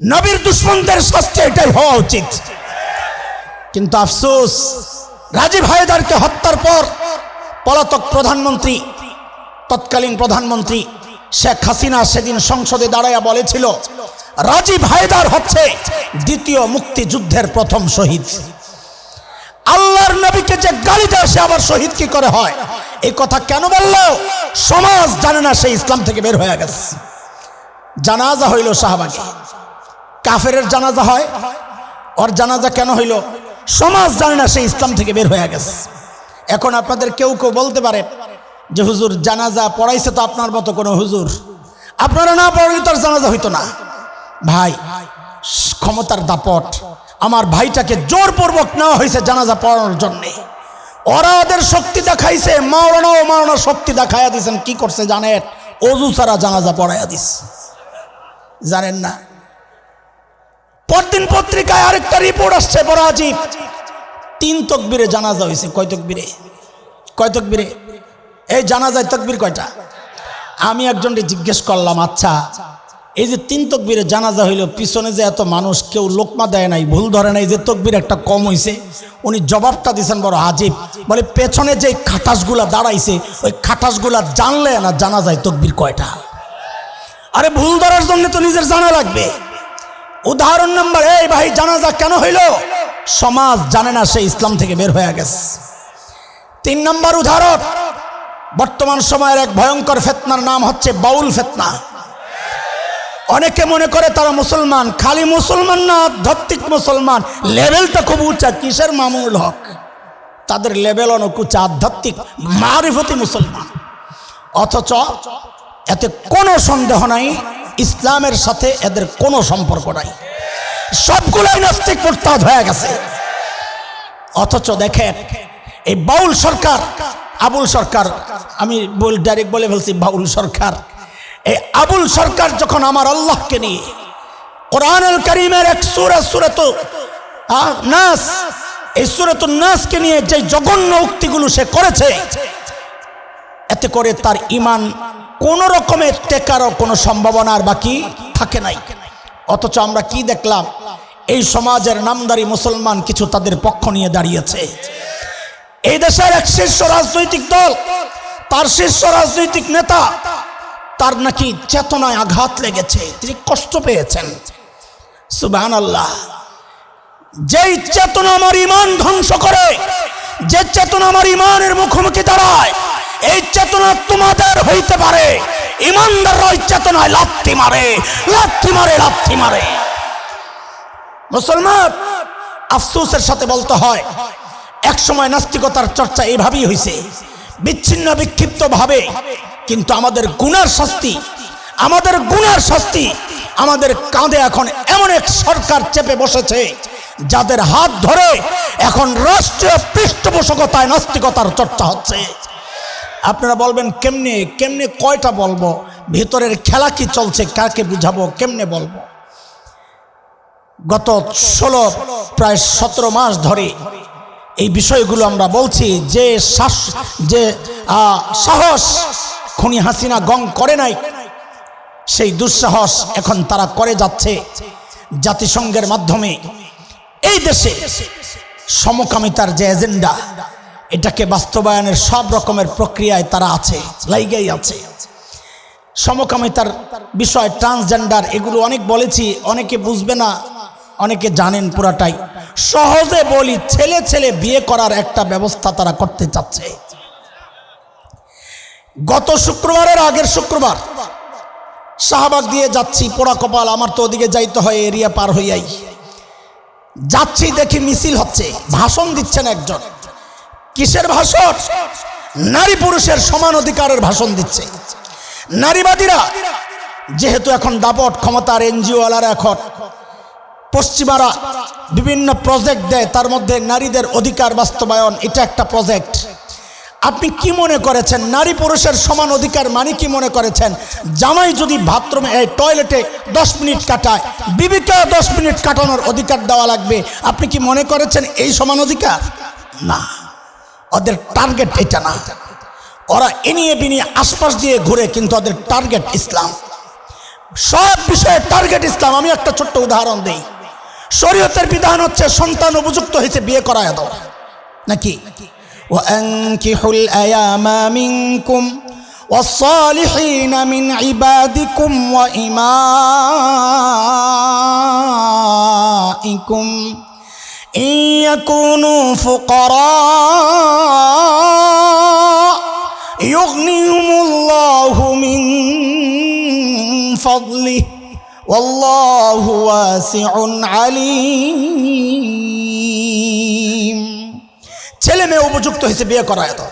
নবীর দুশ্মনদের শাস্তি এটাই হওয়া উচিত। কিন্তু আফসোস, রাজীব হায়দারকে হত্যার পর পলাতক প্রধানমন্ত্রী, তৎকালীন প্রধানমন্ত্রী শেখ হাসিনা সেদিন সংসদে দাঁড়াইয়া বলেছিল, রাজীব হায়দার হচ্ছে দ্বিতীয় মুক্তিযুদ্ধের প্রথম শহীদ। আল্লাহর নবীকে যে গালি দেয়, সে আবার শহীদ কি করে হয়? এই কথা কেন বলল? সমাজ জানে না সে ইসলাম থেকে বের হয়ে গেছে। জানাজা হইল শাহবাগে। কাফের জানাজা হয়। ওর জানাজা কেন হইল? সমাজ জানে না সে ইসলাম থেকে বের হয়ে গেছে। এখন আপনাদের কেউ কেউ বলতে পারে যে, হুজুর, জানাজা পড়াইছে তো আপনার মতো কোনো হুজুর। আপনারা না পড়লে তার জানাজা হইতো না। ভাই, ক্ষমতার দাপট। আমার ভাইটাকে জোরপূর্বক নেওয়া হয়েছে জানাজা পড়ানোর জন্যে। ওরা ওদের শক্তি দেখাইছে। মাওলানা ও মাওলানা শক্তি দেখাইয়া দিয়েছেন। কি করছে জানেন? অজু ছাড়া জানাজা পড়াইয়া দিস জানেন না? পরদিন পত্রিকায় আরেকটা রিপোর্ট আসছে বড় আজীব তিন তকবিরে জানাজা হয়েছে কয় তকবিরে? কয় তকবিরে? এই জানাজায় তকবির কয়টা? আমি একজনকে জিজ্ঞেস করলাম আচ্ছা এই যে তিন তকবিরে জানাজা হইল, পিছনে যে এত মানুষ, কেউ লোকমা দেয় নাই, ভুল ধরে নাই, যে তকবির একটা কম হইছে, উনি জবাবটা দিয়েছেন বড় আজীব বলে, পেছনে যে খাটাসগুলা দাঁড়াইছে, ওই খাটাসগুলা জানলে না জানা যায় তকবির কয়টা? আরে ভুল ধরার জন্য তো নিজের জানা লাগবে। উদাহরণ নাম্বার এই ভাই, জানাজা কেন হইল? সমাজ জানে না সে ইসলাম থেকে বের হয়ে গেছে। তিন নম্বর উদাহরণ, বর্তমান সময়ের এক ভয়ঙ্কর ফেতনার নাম হচ্ছে বাউল ফেতনা। অনেকে মনে করে তারা মুসলমান, খালি মুসলমান না আধ্যাত্মিক মুসলমান। লেভেলটা খুব উঁচা, কিসের মামুল হক? তাদের লেভেল অনেক উঁচা আধ্যাত্মিক, মারিফতি মুসলমান। অথচ এতে কোনো সন্দেহ নাই ইসলামের সাথে এদের কোনো সম্পর্ক নাই। সবগুলাই নাস্তিক মোরতাদ হয়ে গেছে। অথচ দেখেন, এই বাউল সরকার, আবুল সরকার, আমি বল ডাইরেক্ট বলে ফেলছি, বাউল সরকার। এই আবুল সরকার যখন আমার আল্লাহকে নিয়ে কোরআনুল করিমের এক সুরা, সুরত নাস এই সুরত নাসকে নিয়ে যে জঘন্য উক্তিগুলো সে করেছে, এতে করে তার ইমান কোন রকমের টেকারও কোনো সম্ভাবনার বাকি থাকে নাই। অথচ আমরা কি দেখলাম? এই সমাজের নামদারি মুসলমান কিছু তাদের পক্ষ নিয়ে দাঁড়িয়েছে। এই দেশের এক শীর্ষ রাজনৈতিক দল, তার শীর্ষ রাজনৈতিক নেতা, তার নাকি চেতনায় আঘাত লেগেছে। তিনি কষ্ট পেয়েছেন। সুবান আল্লাহ যেই চেতনা আমার ইমান ধ্বংস করে, যে চেতনা আমার ইমানের মুখোমুখি দাঁড়ায় এই চেতনা তোমাদের হইতে পারে। ইমানদার ওই চেতনায় লাথি মারে লাথি মারে লাথি মারে। মুসলমান, আফসোসের সাথে বলতে হয় এক সময় নাস্তিকতার চর্চা এইভাবেই হয়েছে বিচ্ছিন্ন বিক্ষিপ্ত ভাবে কিন্তু আমাদের গুনার শাস্তি, আমাদের গুনার শাস্তি, আমাদের কাঁধে এখন এমন এক সরকার চেপে বসেছে, যাদের হাত ধরে এখন রাষ্ট্রীয় পৃষ্ঠপোষকতায় নাস্তিকতার চর্চা হচ্ছে। আপনারা বলবেন, কেমনে কেমনে কয়টা বলব? ভেতরের খেলা কি চলছে? কাকে বুঝাবো? কেমনে বলব? গত ষোলো, প্রায় সতেরো মাস ধরে এই বিষয়গুলো আমরা বলছি, যে শ্বাস, যে সাহস খুনি হাসিনা গং করে নাই, সেই দুঃসাহস এখন তারা করে যাচ্ছে জাতিসংঘের মাধ্যমে। এই দেশে সমকামিতার যে এজেন্ডা এটাকে বাস্তবায়নের সব রকমের প্রক্রিয়ায় তারা আছে, লাইগেই আছে। সমকামিতার বিষয় ট্রান্সজেন্ডার এগুলো অনেক বলেছি, অনেকে বুঝবে না, অনেকে জানেন পুরাটাই। সহজে বলি, ছেলে ছেলে বিয়ে করার একটা ব্যবস্থা তারা করতে চাচ্ছে। গত শুক্রবারের আগের শুক্রবার, শাহবাগ দিয়ে যাচ্ছি, পোড়া কপাল, আমার তো ওদিকে যাইতে হয়, এরিয়া পার হইয়াই। যাচ্ছি দেখি মিছিল হচ্ছে, ভাষণ দিচ্ছেন একজন। কিসের ভাষণ? নারী পুরুষের সমান অধিকারের ভাষণ দিচ্ছে। নারীবাদীরা, যেহেতু এখন দাপট ক্ষমতার এনজিওওয়ালারা এখন পশ্চিমারা বিভিন্ন প্রজেক্ট দেয়, তার মধ্যে নারীদের অধিকার বাস্তবায়ন, এটা একটা প্রজেক্ট আপনি কি মনে করেছেন? নারী পুরুষের সমান অধিকার মানে কি মনে করেছেন? জামাই যদি বাথরুমে এই টয়লেটে দশ মিনিট কাটায়, বিবিকে দশ মিনিট কাটানোর অধিকার দেওয়া লাগবে। আপনি কি মনে করেছেন এই সমান অধিকার? না। ওদের টার্গেট এটা না ওরা এনিয়ে বিনিয়ে আশপাশ দিয়ে ঘুরে কিন্তু ওদের টার্গেট ইসলাম সব বিষয়ে টার্গেট ইসলাম আমি একটা ছোট্ট উদাহরণ দেই শরীয়তের বিধান হচ্ছে সন্তান উপযুক্ত হয়েছে বিয়ে করায় দাও নাকি وأنكحوا الأيام منكم والصالحين من عبادكم وإمائكم إن يكونوا فقراء يغنيهم الله من فضله والله واسع عليم ছেলে মেয়ে উপযুক্ত হয়েছে বিয়ে করায় তো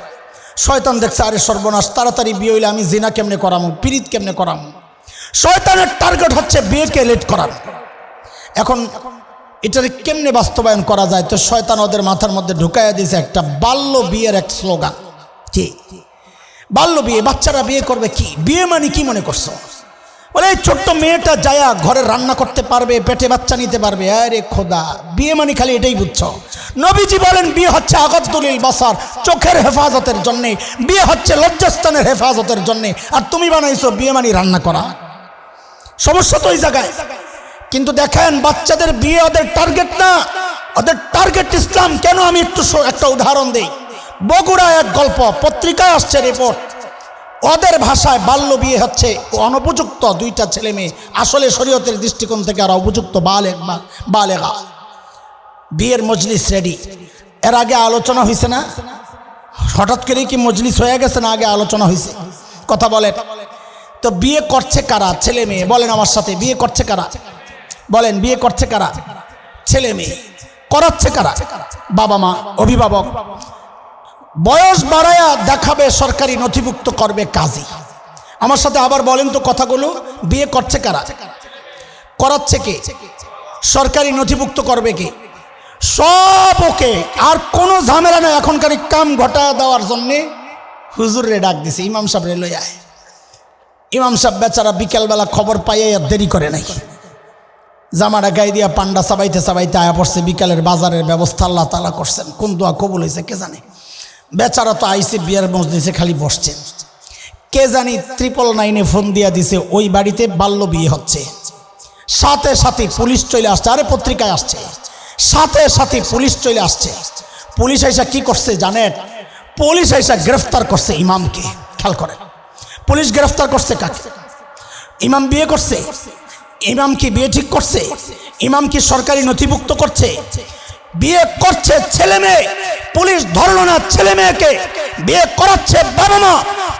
শয়তান দেখছে আরে সর্বনাশ তাড়াতাড়ি বিয়ে হইলে আমি জিনা কেমনে করামু পিরিত কেমনে করামু শয়তানের টার্গেট হচ্ছে বিয়েকে লেট করানো এখন এটার কেমনে বাস্তবায়ন করা যায়? তো শয়তান ওদের মাথার মধ্যে ঢুকাইয়া দিয়েছে একটা বাল্য বিয়ের এক স্লোগান। কি? বাল্য বিয়ে, বাচ্চারা বিয়ে করবে কি? বিয়ে মানে কি মনে করছ? বলে ছোট্ট মেয়েটা যায়া ঘরে রান্না করতে পারবে, পেটে বাচ্চা নিতে পারবে। আরে খোদা, বিয়ে মানে খালি এটাই বুঝছ? নবীজি বলেন, বিয়ে হচ্ছে আগদ্দুলিল বাসার, চোখের হেফাজতের জন্যে। বিয়ে হচ্ছে লজ্জাস্থানের হেফাজতের জন্যে। আর তুমি বানাইছো বিয়ে মানে রান্না করা। সমস্যা তো ওই জায়গায়। কিন্তু দেখেন, বাচ্চাদের বিয়ে ওদের টার্গেট না। ওদের টার্গেট ইসলাম। কেন আমি একটু একটা উদাহরণ দিই? বগুড়া এক গল্প, পত্রিকায় আসছে রিপোর্ট ওদের ভাষায় বাল্য বিয়ে হচ্ছে। ও অনুপযুক্ত দুইটা ছেলে মেয়ে। আসলে শরীয়তের দৃষ্টিকোণ থেকে আর উপযুক্ত বালে বালেগা। বিয়ের মজলিস রেডি এর আগে আলোচনা হয়েছে না? হঠাৎ করেই কি মজলিস হয়ে গেছে না আগে আলোচনা হয়েছে কথা বলেন তো বিয়ে করছে কারা? ছেলে মেয়ে। বলেন আমার সাথে, বিয়ে করছে কারা? বলেন, বিয়ে করছে কারা? ছেলে মেয়ে। করাচ্ছে কারা? বাবা মা, অভিভাবক। বয়স বাড়ায়া দেখাবে সরকারি নথিভুক্ত করবে কাজী। আমার সাথে আবার বলেন তো কথাগুলো, বিয়ে করছে কারা? করাচ্ছে কে? সরকারি নথিভুক্ত করবে কে? সব ওকে। আর কোনো ঝামেলা নেই এখনকার কাম ঘটা দেওয়ার জন্যে। হুজুরে ডাক দিছে, ইমাম সাহেব লই আয়। ইমাম সাহেব বেচারা বিকেলবেলা খবর পাইয়ে দেরি করে নাই। জামাটা গায়ে দিয়া পান্ডা সাবাইতে সাবাইতে আয়া পড়ছে, বিকালের বাজারের ব্যবস্থা আল্লাহ তালা করছেন। কোন দোয়া কবুল হয়েছে কে জানে? বেচারা তো আইসে বিয়ার মসজিদে খালি বসছে। কে জানি ত্রিপল নাইনে ফোন দিয়া দিছে, ওই বাড়িতে বাল্য বিয়ে হচ্ছে। সাথে সাথে পুলিশ চলে আসছে, আরে পত্রিকায় আসছে। সাথে সাথে পুলিশ চলে আসছে। পুলিশ আইসা কি করছে জানেন? পুলিশ আইসা গ্রেফতার করছে ইমামকে, খেয়াল করেন। পুলিশ গ্রেফতার করছে কাকে? ইমাম বিয়ে করছে? ইমাম কি বিয়ে ঠিক করছে ইমাম কি সরকারি নথিভুক্ত করছে। বিয়ে করছে ছেলে মেয়ে, পুলিশ ধরলো না ছেলে মেয়েকে। বিয়ে করাচ্ছে বাবা মা,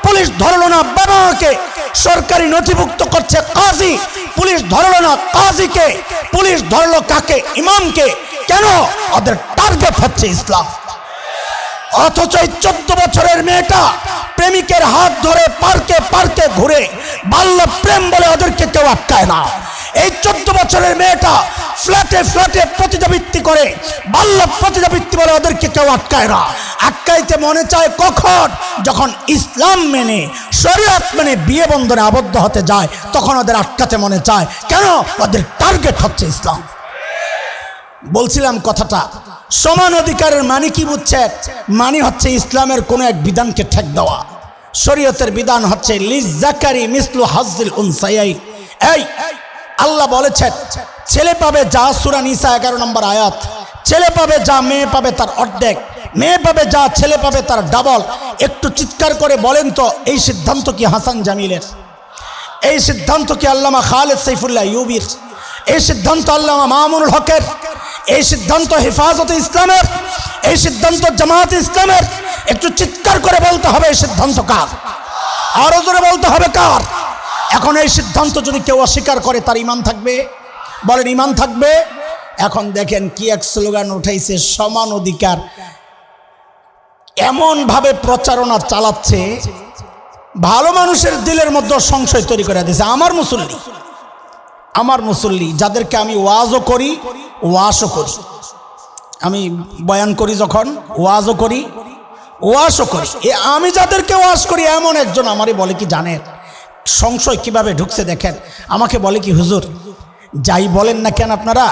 পুলিশ ধরলো না বাবা মাকে। সরকারি নথিভুক্ত করছে কাজী, পুলিশ ধরলো না কাজীকে। পুলিশ ধরলো কাকে? ইমামকে। কেন? ওদের টার্গেট হচ্ছে ইসলাম। অথচ এই চোদ্দ বছরের মেয়েটা প্রেমিকের হাত ধরে পার্কে পার্কে ঘুরে বাল্য প্রেম বলে ওদেরকে কেউ আটকায় না। এই চোদ্দ বছরের মেয়েটা ফ্ল্যাটে ফ্ল্যাটে প্রতিযোগিত্বী করে, বাল্য প্রতিযোগিত্বী বলে ওদেরকে কেউ আটকায় না। আটকাইতে মনে চায় কখন? যখন ইসলাম মেনে, শরীয়ত মেনে বিয়ে বন্ধনে আবদ্ধ হতে যায়, তখন ওদের আটকাতে মনে চায়, কেন? ওদের টার্গেট হচ্ছে ইসলাম। বলছিলাম কথাটা সমান অধিকারের মানে কি বুঝছেন মানে হচ্ছে ইসলামের কোনো এক বিধানকে ঠেক দেওয়া। শরীয়তের বিধান হচ্ছে লিজ মিসলু হাজিল এই, আল্লাহ বলেছেন ছেলে পাবে যা সুরা নিসা এগারো নম্বর আয়াত, ছেলে পাবে যা, মেয়ে পাবে তার অর্ধেক, মেয়ে পাবে যা, ছেলে পাবে তার ডাবল। একটু চিৎকার করে বলেন তো, এই সিদ্ধান্ত কি হাসান জামিলের? এই সিদ্ধান্ত কি আল্লামা খালেদ সাইফুল্লাহ ইউবির? এই সিদ্ধান্ত আল্লামা মামুনুল হকের? এই সিদ্ধান্ত হেফাজতে ইসলামের, এই সিদ্ধান্ত জামাত ইসলামের। একটু চিৎকার করে বলতে হবে এই সিদ্ধান্ত কার? আরও জোরে বলতে হবে কার? এখন এই সিদ্ধান্ত যদি কেউ অস্বীকার করে, তার ইমান থাকবে? বলেন, ইমান থাকবে? এখন দেখেন কি এক স্লোগান উঠাইছে, সমান অধিকার। এমনভাবে প্রচারণা চালাচ্ছে, ভালো মানুষের দিলের মধ্যে সংশয় তৈরি করে দিয়েছে। আমার মুসল্লি আমার মুসল্লি, যাদেরকে আমি ওয়াজও করি ওয়াশও করি। আমি বয়ান করি যখন, ওয়াজও করি, ওয়াশও করি। এ আমি যাদেরকে ওয়াশ করি, এমন একজন আমারই বলে কি জানেন? সংশয় কীভাবে ঢুকছে দেখেন? আমাকে বলে কি, হুজুর, যাই বলেন না কেন আপনারা,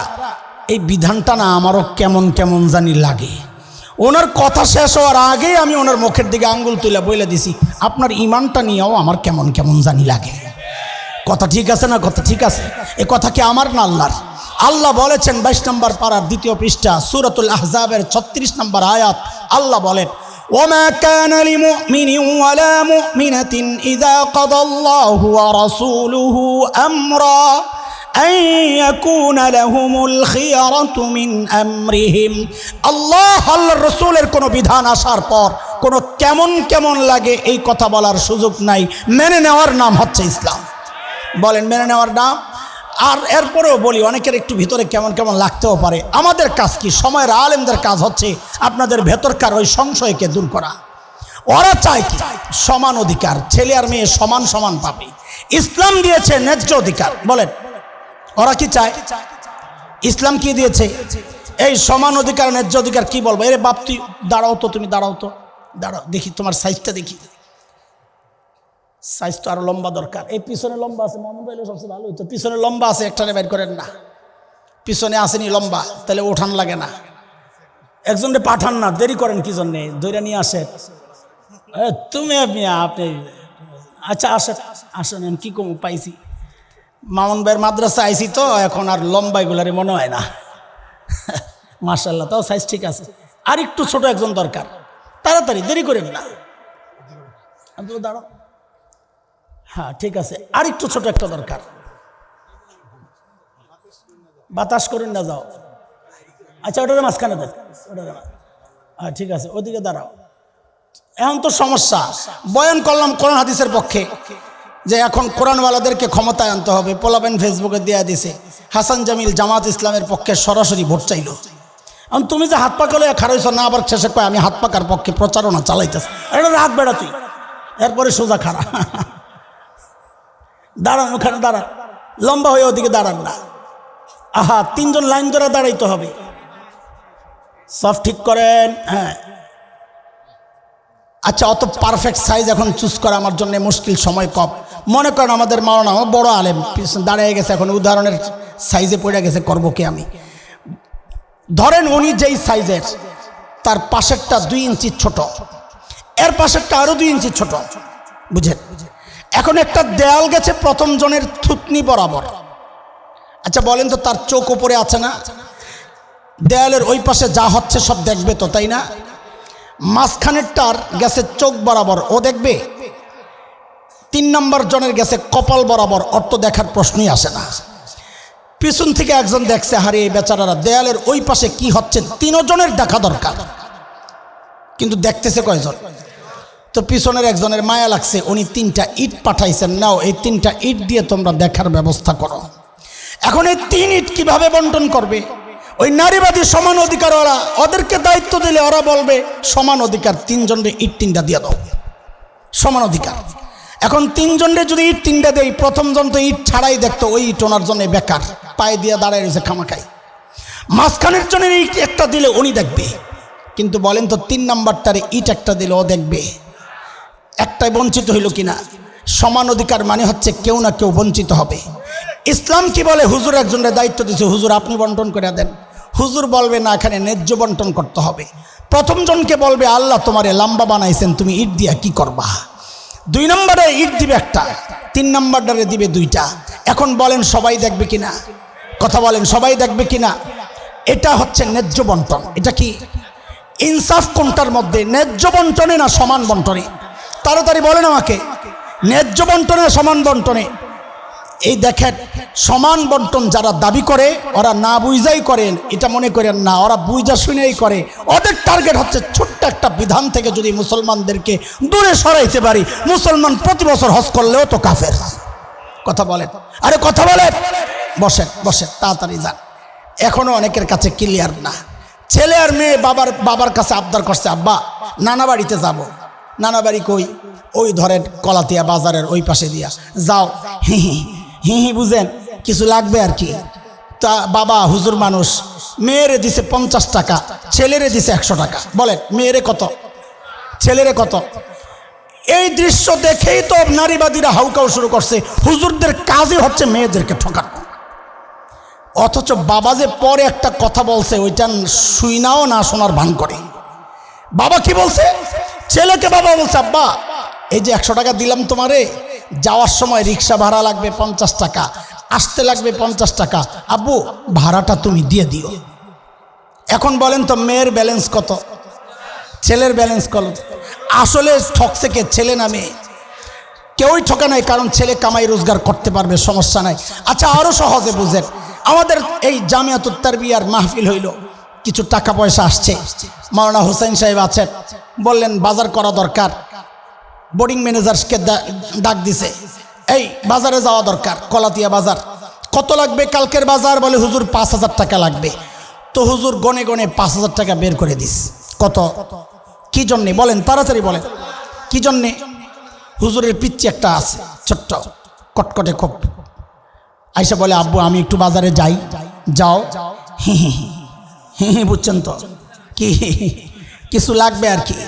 এই বিধানটা না আমারও কেমন কেমন জানি লাগে। ওনার কথা শেষ হওয়ার আগেই আমি ওনার মুখের দিকে আঙ্গুল তুলে বলে দিছি, আপনার ইমানটা নিয়েও আমার কেমন কেমন জানি লাগে। কথা ঠিক আছে না কথা ঠিক আছে? এ কথা কি আমার না আল্লাহর? আল্লাহ বলেছেন বাইশ নম্বর পাড়ার দ্বিতীয় পৃষ্ঠা সুরতুল আহজাবের ছত্রিশ নম্বর আয়াত আল্লাহ বলেন وما كان لمؤمن ولا مؤمنة إذا قضى الله ورسوله أمرا أن يكون لهم الخيرة من أمرهم আল্লাহ আল্লাহর রসুলের কোনো বিধান আসার পর কোনো কেমন কেমন লাগে এই কথা বলার সুযোগ নাই মেনে নেওয়ার নাম হচ্ছে ইসলাম বলেন মেনে নেওয়ার নাম আর এরপরেও বলি, অনেকের একটু ভিতরে কেমন কেমন লাগতেও পারে। আমাদের কাজ কি? সময়ের আলেমদের কাজ হচ্ছে আপনাদের ভেতরকার ওই সংশয়কে দূর করা। ওরা চায় কি? সমান অধিকার, ছেলে আর মেয়ে সমান সমান পাবে। ইসলাম দিয়েছে ন্যায্য অধিকার, বলেন। ওরা কি চায়? ইসলাম কি দিয়েছে? এই সমান অধিকার, ন্যায্য অধিকার কি বলব? এরে বাপ, তুই দাঁড়াও তো, তুমি দাঁড়াও তো। দাঁড়াও, দেখি তোমার সাইজটা দেখি। সাইজ তো আরও লম্বা দরকার। এই পিছনে লম্বা আছে মোহাম্মদ ভাইলে সবচেয়ে ভালো হইতো। পিছনে লম্বা আছে একটারে বের করেন না। পিছনে আসেনি লম্বা তাহলে ওঠান লাগে না। একজনকে পাঠান না দেরি করেন কি জন্যে? দৈরা নিয়ে আসেন। এ, তুমি আপনি আচ্ছা আসেন আসেন কি কম পাইছি। মামুন ভাইয়ের মাদ্রাসা আইছি তো এখন আর লম্বা এগুলারে মনে হয় না। মার্শাল্লাহ তাও সাইজ ঠিক আছে। আর একটু ছোট একজন দরকার। তাড়াতাড়ি দেরি করেন না। দাঁড়াও। হ্যাঁ ঠিক আছে। আর একটু ছোট একটা দরকার। বাতাস করেন না, যাও। আচ্ছা ওটার মাঝখানে ওটার হ্যাঁ ঠিক আছে, ওদিকে দাঁড়াও। এখন তো সমস্যা। বয়ান করলাম কোরআন হাদিসের পক্ষে, যে এখন কোরআনওয়ালাদেরকে ক্ষমতায় আনতে হবে। পোলাবেন ফেসবুকে দেয়া দিছে, হাসান জামিল জামাত ইসলামের পক্ষে সরাসরি ভোট চাইল। এখন তুমি যে হাত পাকা লইয়া খারাইছ না আবার শেষে কয় আমি হাত পাকার পক্ষে প্রচারণা চালাইতেছ। এটা রাত বেড়া এরপরে সোজা খাড়া। দাঁড়ান, ওখানে দাঁড়ান। লম্বা হয়ে ওদিকে দাঁড়ান না। আহা, তিনজন লাইন ধরে দাঁড়াইতে হবে। সব ঠিক করেন? হ্যাঁ। আচ্ছা অত পারফেক্ট সাইজ এখন চুজ করা আমার জন্য মুশকিল, সময় কম। মনে করেন আমাদের আমার বড় আলেম দাঁড়িয়ে গেছে, এখন উদাহরণের সাইজে পড়ে গেছে, করব কি আমি? ধরেন উনি যেই সাইজের তার পাশেরটা দুই ইঞ্চি ছোট। এর পাশেরটা আরও দুই ইঞ্চি ছোট। বুঝেন? এখন একটা দেয়াল গেছে প্রথম জনের থুতনি বরাবর। আচ্ছা বলেন তো তার চোখ উপরে আছে না? দেয়ালের ওই পাশে যা হচ্ছে সব দেখবে তো, তাই না? মাঝখানেরটার গেছে চোখ বরাবর, ও দেখবে? তিন নম্বর জনের গেছে কপাল বরাবর অর্থ দেখার প্রশ্নই আসে না। পিছন থেকে একজন দেখছে হারিয়ে এই বেচারারা, দেয়ালের ওই পাশে কি হচ্ছে, তিনজনের দেখা দরকার। কিন্তু দেখতেছে কয়জন? তো পিছনের একজনের মায়া লাগছে, উনি তিনটা ইট পাঠাইছেন, নাও এই তিনটা ইট দিয়ে তোমরা দেখার ব্যবস্থা করো। এখন এই তিন ইট কীভাবে বন্টন করবে? ওই নারীবাদী সমান অধিকার ওরা ওদেরকে দায়িত্ব দিলে ওরা বলবে, সমান অধিকার তিনজনের ইট তিনটা দিয়ে দাও। সমান অধিকার। এখন তিনজনের যদি ইট তিনটা দেয় প্রথম জন তো ইট ছাড়াই দেখতো, ওই ইট ওনার জন্য বেকার, পায়ে দিয়ে দাঁড়ায় রয়েছে খামাখাই মাঝখানের জন্য ইট একটা দিলে উনি দেখবে, কিন্তু বলেন তো তিন নাম্বারটারে ইট একটা দিলে ও দেখবে। একটাই বঞ্চিত হইল কিনা? সমান অধিকার মানে হচ্ছে কেউ না কেউ বঞ্চিত হবে। ইসলাম কি বলে? হুজুর একজনের দায়িত্ব দিচ্ছে হুজুর, আপনি বন্টন করে দেন। হুজুর বলবে, না, এখানে ন্যায্য বন্টন করতে হবে। প্রথম জনকে বলবে, আল্লাহ তোমারে লাম্বা বানাইছেন, তুমি ইট দিয়া কি করবা? দুই নম্বরে ইট দিবে একটা, তিন নম্বরটারে দিবে দুইটা। এখন বলেন, সবাই দেখবে কিনা? কথা বলেন, সবাই দেখবে কিনা? এটা হচ্ছে ন্যায্য বন্টন। এটা কি? ইনসাফ কোনটার মধ্যে? ন্যায্য বন্টনে না সমান বন্টনে? তাড়াতাড়ি বলেন আমাকে। ন্যায্য বন্টনে, সমান বন্টনে। এই দেখেন, সমান বন্টন যারা দাবি করে, ওরা না বুঝাই করেন এটা মনে করেন না, ওরা বুঝা শুনেই করে। ওদের টার্গেট হচ্ছে ছোট্ট একটা বিধান থেকে যদি মুসলমানদেরকে দূরে সরাইতে পারি। মুসলমান প্রতি বছর হজ করলেও তো কাফের। কথা বলেন। আরে কথা বলেন। বসেন বসেন, তাড়াতাড়ি যান। এখনও অনেকের কাছে ক্লিয়ার না। ছেলে আর মেয়ে বাবার বাবার কাছে আবদার করছে, আব্বা, নানা বাড়িতে যাব। নানা বাড়ি কই? ওই ধরেন কলাতিয়া বাজারের ওই পাশে দিয়া। যাও। হি হি হি হি, বুঝেন? কিছু লাগবে আর কি? তা বাবা হুজুর মানুষ, মেয়েরে দিছে পঞ্চাশ টাকা, ছেলেরে দিছে একশো টাকা। বলেন, মেয়েরে কত? ছেলেরে কত? এই দৃশ্য দেখেই তো নারীবাদীরা হাউকাউ শুরু করছে। হুজুরদের কাজই হচ্ছে মেয়েদেরকে ঠকানো। অথচ বাবা যে পরে একটা কথা বলছে ওইটা শুইনাও না শোনার ভান করে। বাবা কি বলছে? ছেলেকে বাবা বলছে, আব্বা, এই যে একশো টাকা দিলাম তোমারে, যাওয়ার সময় রিক্সা ভাড়া লাগবে পঞ্চাশ টাকা, আসতে লাগবে পঞ্চাশ টাকা। আব্বু, ভাড়াটা তুমি দিয়ে দিও। এখন বলেন তো, মেয়ের ব্যালেন্স কত? ছেলের ব্যালেন্স কত? আসলে ঠকছে কে? ছেলে না মেয়ে? কেউই ঠকে নাই, কারণ ছেলে কামাই রোজগার করতে পারবে, সমস্যা নাই। আচ্ছা আরও সহজে বুঝেন। আমাদের এই জামিয়াতুত্তার বিয়ার মাহফিল হইল। কিছু টাকা পয়সা আসছে। মাওলানা হুসাইন সাহেব আছেন। বললেন, বাজার করা দরকার। বোর্ডিং ম্যানেজারকে ডাক দিছে, এই, বাজারে যাওয়া দরকার, কলাতিয়া বাজার। কত লাগবে কালকের বাজার? বলে, হুজুর, পাঁচ হাজার টাকা লাগবে। তো হুজুর গনে গনে পাঁচ হাজার টাকা বের করে দিস। কত? কি জন্যে? বলেন, তাড়াতাড়ি বলেন। কি জন্যে? হুজুরের পিচ্ছি একটা আছে, ছোট্ট, কটকটে খুব আইসা বলে, আব্বু, আমি একটু বাজারে যাই, যাও। হি হি হি। হি বুঝছেন তো? কি কিছু লাগবে আর কি?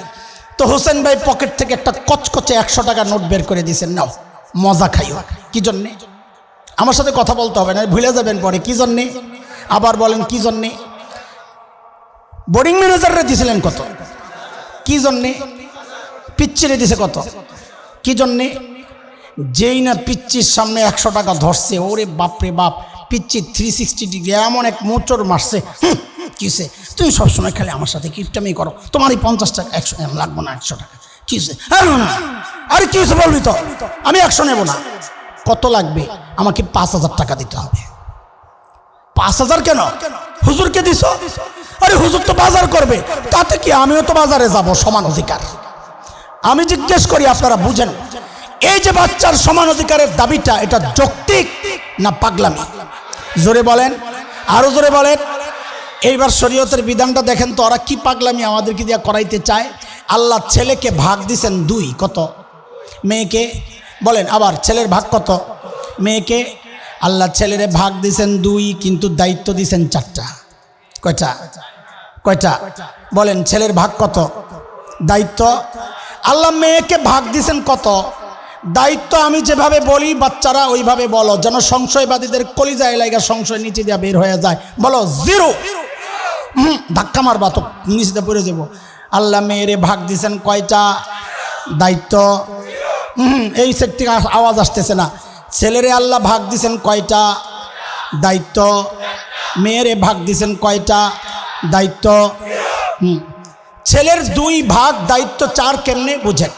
তো হোসেন ভাই পকেট থেকে একটা কচকচে একশো টাকা নোট বের করে দিয়েছেন, নাও, মজা খাইও। কি জন্যে? আমার সাথে কথা বলতে হবে না, ভুলে যাবেন পরে, কি জন্যে? আবার বলেন, কি জন্যে? বোর্ডিং ম্যানেজাররা দিয়েছিলেন কত? কি জন্যে? পিচ্ছিরে দিছে কত? কি জন্যে? যেই না পিচ্ছির সামনে একশো টাকা ধরছে, ওরে বাপরে বাপ পিচ্ছি থ্রি সিক্সটি ডিগ্রি এমন এক মোচর মারছে কিসে তুমি সবসময় খালি আমার সাথে কিপটামি করো। তোমার এই পঞ্চাশ টাকা, একশো লাগবো না একশো টাকা। কিসে আরে কিসে বলবি তো? আমি একশো নেব না। কত লাগবে? আমাকে পাঁচ হাজার টাকা দিতে হবে। পাঁচ হাজার কেন? হুজুরকে দিস আরে হুজুর তো বাজার করবে। তাতে কি আমিও তো বাজারে যাব? সমান অধিকার। আমি জিজ্ঞেস করি, আপনারা বুঝেন, এই যে বাচ্চার সমান অধিকারের দাবিটা, এটা যৌক্তিক না পাগলামি? জোরে বলেন, আরও জোরে বলেন। এইবার শরীয়তের বিধানটা দেখেন তো, ওরা কি পাগলামি আমাদেরকে দিয়ে করাইতে চায়? আল্লাহ ছেলেকে ভাগ দিছেন দুই, কত? মেয়েকে, বলেন, আবার ছেলের ভাগ কত? মেয়েকে, আল্লাহ ছেলেরে ভাগ দিছেন দুই, কিন্তু দায়িত্ব দিছেন চারটা। কয়টা? কয়টা? বলেন, ছেলের ভাগ কত? দায়িত্ব? আল্লাহ মেয়েকে ভাগ দিছেন কত? দায়িত্ব আমি যেভাবে বলি, বাচ্চারা ওইভাবে বলো। যেন সংশয়বাদীদের কলিজা এলাকা সংশয় নিচে দিয়ে বের হয়ে যায়। বলো, জিরো। হুম, ধাক্কা মারবা তো নিচে পড়ে যাব। আল্লাহ মেয়েরে ভাগ দিছেন কয়টা? দায়িত্ব? হুম এই সেট থেকে আওয়াজ আসতেছে না। ছেলেরে আল্লাহ ভাগ দিছেন কয়টা? দায়িত্ব। মেয়েরে ভাগ দিছেন কয়টা? দায়িত্ব। হুম, ছেলের দুই ভাগ দায়িত্ব চার কেমনে বুঝেন?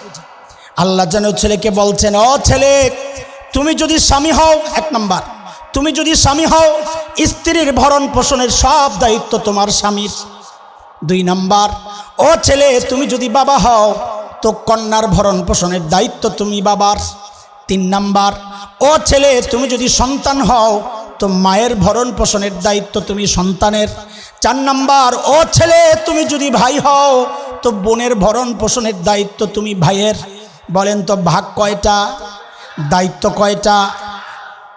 আল্লাহ যেন ছেলেকে বলছেন, ও ছেলে, তুমি যদি স্বামী হও, এক নাম্বার, তুমি যদি স্বামী হও, স্ত্রীর ভরণ পোষণের সব দায়িত্ব তোমার স্বামীর। দুই নাম্বার, ও ছেলে, তুমি যদি বাবা হও, তো কন্যার ভরণ পোষণের দায়িত্ব তুমি বাবার। তিন নাম্বার, ও ছেলে, তুমি যদি সন্তান হও, তো মায়ের ভরণ পোষণের দায়িত্ব তুমি সন্তানের। চার নাম্বার, ও ছেলে, তুমি যদি ভাই হও, তো বোনের ভরণ পোষণের দায়িত্ব তুমি ভাইয়ের। বলেন তো, ভাগ কয়টা? দায়িত্ব কয়টা?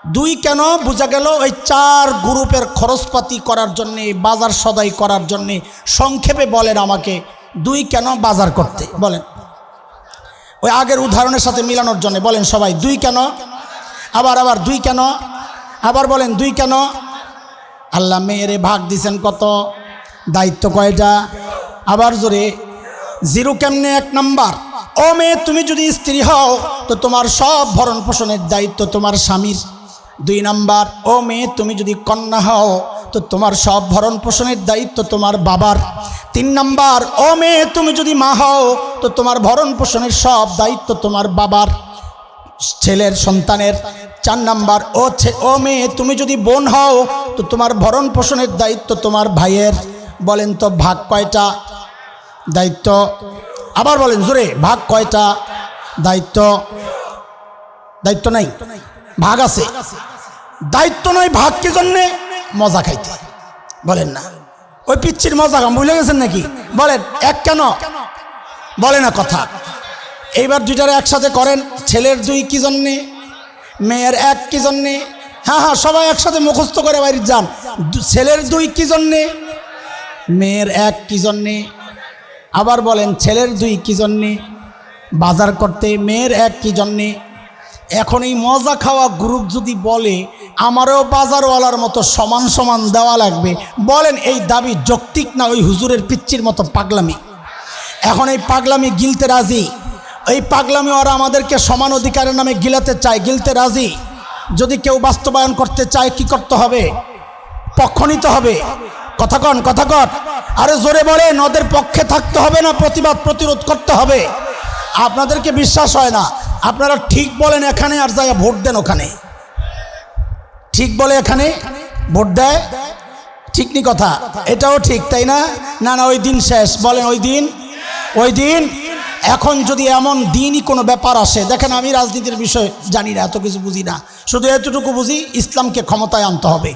দুই কেন? বোঝা গেল ওই চার গ্রুপের খরচপাতি করার জন্যে, বাজার সদাই করার জন্যে সংক্ষেপে বলেন আমাকে, দুই কেন বাজার করতে? বলেন। ওই আগের উদাহরণের সাথে মিলানোর জন্য বলেন সবাই, দুই কেন? আবার আবার, দুই কেন? আবার বলেন, দুই কেন? আল্লাহ মেয়েরে ভাগ দিছেন কত? দায়িত্ব কয়টা? আবার জোরে, জিরো কেমনে? এক নাম্বার। ও মেয়ে, তুমি যদি স্ত্রী হও, তো তোমার সব ভরণ পোষণের দায়িত্ব তোমার স্বামীর। দুই নাম্বার, ও মেয়ে, তুমি যদি কন্যা হও, তো তোমার সব ভরণ পোষণের দায়িত্ব তোমার বাবার। তিন নাম্বার, ও মেয়ে, তুমি যদি মা হও, তো তোমার ভরণ পোষণের সব দায়িত্ব তোমার বাবার। ছেলের, সন্তানের। চার নাম্বার, ও ও মেয়ে, তুমি যদি বোন হও, তো তোমার ভরণ পোষণের দায়িত্ব তোমার ভাইয়ের। বলেন তো, ভাগ কয়টা দায়িত্ব? আবার বলেন, জোরে, ভাগ কয়টা দায়িত্ব? দায়িত্ব নাই? ভাগ আছে। দায়িত্ব নয় ভাগ কি জন্যে মজা খাইতে। বলেন না। ওই পিচ্ছির মজা বুঝলে গেছেন নাকি? বলেন, এক কেন? বলে না কথা। এইবার দুইটারে একসাথে করেন, ছেলের দুই কি জন্যে? মেয়ের এক কি জন্যে? হ্যাঁ হ্যাঁ সবাই একসাথে মুখস্থ করে বাড়ির যান। ছেলের দুই কি জন্যে? মেয়ের এক কি জন্যে? আবার বলেন, ছেলের দুই কি জন্যে? বাজার করতে মেয়ের এক কি জন্যে? এখন এই মজা খাওয়া গ্রুপ যদি বলে, আমারও বাজারওয়ালার মতো সমান সমান দেওয়া লাগবে। বলেন, এই দাবি যৌক্তিক না, ওই হুজুরের পিচ্চির মতো পাগলামি? এখন এই পাগলামি গিলতে রাজি? এই পাগলামি ওরা আমাদেরকে সমান অধিকারের নামে গিলাতে চায়, গিলতে রাজি? যদি কেউ বাস্তবায়ন করতে চায়, কি করতে হবে? পক্ষ নিতে হবে? কথা কন কথা কন। আরে জোরে বলে নদের পক্ষে থাকতে হবে না, প্রতিবাদ, প্রতিরোধ করতে হবে। আপনাদেরকে বিশ্বাস হয় না। আপনারা ঠিক বলেন এখানে আর যায় ভোট দেন ওখানে। ঠিক বলে এখানে ভোট দেয়? ঠিক নি কথা? এটাও ঠিক, তাই না? না না, ওই দিন শেষ। বলেন, ওই দিন? ওই দিন? এখন যদি এমন দিনই কোনো ব্যাপার আসে, দেখেন আমি রাজনীতির বিষয় জানি না, এত কিছু বুঝি না। শুধু এতটুকু বুঝি, ইসলামকে ক্ষমতায় আনতে হবে।